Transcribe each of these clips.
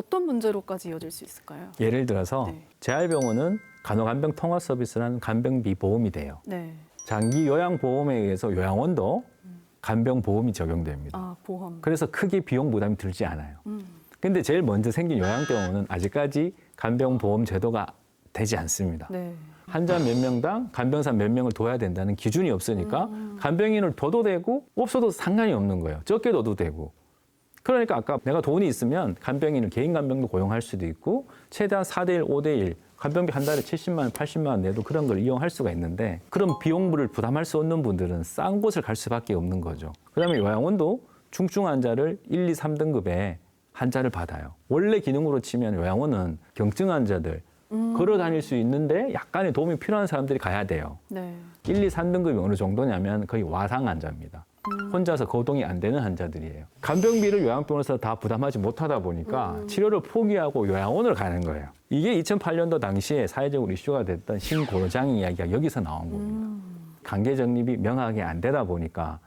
어떤 문제로까지 이어질 수 있을까요? 예를 들어서 네. 재활병원은 간호간병 통합 서비스라는 간병비 보험이 돼요. 네. 장기 요양 보험에 의해서 요양원도 간병 보험이 적용됩니다. 아 보험. 그래서 크게 비용 부담이 들지 않아요. 음. 근데 제일 먼저 생긴 요양병원은 아직까지 간병 보험 제도가 되지 않습니다. 네. 환자 몇 명당 간병사 몇 명을 둬야 된다는 기준이 없으니까 간병인을 둬도 되고 없어도 상관이 없는 거예요. 적게 둬도 되고. 그러니까 아까 내가 돈이 있으면 간병인을 개인 간병도 고용할 수도 있고 최대한 4대1, 5대1 간병비 한 달에 70만 원, 80만 원 내도 그런 걸 이용할 수가 있는데 그런 비용물을 부담할 수 없는 분들은 싼 곳을 갈 수밖에 없는 거죠. 그다음에 요양원도 중증 환자를 1, 2, 3등급의 환자를 받아요. 원래 기능으로 치면 요양원은 경증 환자들 걸어 다닐 수 있는데 약간의 도움이 필요한 사람들이 가야 돼요. 네. 1, 2, 3등급이 어느 정도냐면 거의 와상 환자입니다. 음. 혼자서 거동이 안 되는 환자들이에요. 간병비를 요양병원에서 다 부담하지 못하다 보니까 음. 치료를 포기하고 요양원을 가는 거예요. 이게 2008년도 당시에 사회적으로 이슈가 됐던 신고로장 이야기가 여기서 나온 겁니다. 음. 관계 정립이 명확하게 안 되다 보니까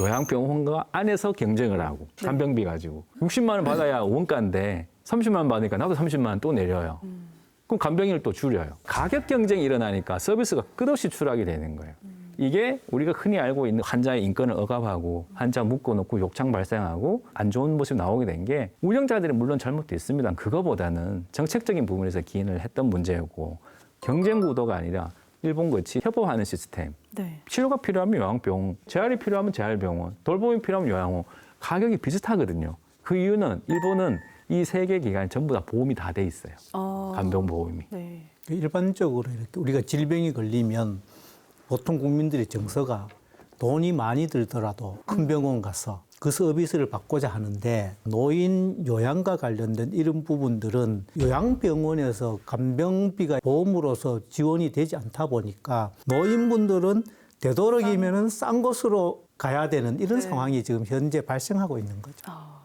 요양병원과 안에서 경쟁을 하고 네. 간병비 가지고 60만 원 받아야 원가인데 30만 원 받으니까 나도 30만 원 또 내려요. 음. 그럼 간병인을 또 줄여요. 가격 경쟁이 일어나니까 서비스가 끝없이 추락이 되는 거예요. 이게 우리가 흔히 알고 있는 환자의 인권을 억압하고 환자 묶어놓고 욕창 발생하고 안 좋은 모습이 나오게 된 게 운영자들이 물론 잘못도 있습니다. 그거보다는 정책적인 부분에서 기인을 했던 문제였고 경쟁 구도가 아니라 일본 같이 협업하는 시스템 네. 치료가 필요하면 요양병원, 재활이 필요하면 재활병원, 돌봄이 필요하면 요양원 가격이 비슷하거든요. 그 이유는 일본은 이 세 개 기관 전부 다 보험이 다 돼 있어요. 어. 간병보험이. 네. 일반적으로 이렇게 우리가 질병이 걸리면 보통 국민들의 정서가 돈이 많이 들더라도 큰 병원 가서 그 서비스를 받고자 하는데 노인 요양과 관련된 이런 부분들은 요양병원에서 간병비가 보험으로서 지원이 되지 않다 보니까 노인분들은 되도록이면은 싼 곳으로 가야 되는 이런 네. 상황이 지금 현재 발생하고 있는 거죠. 아.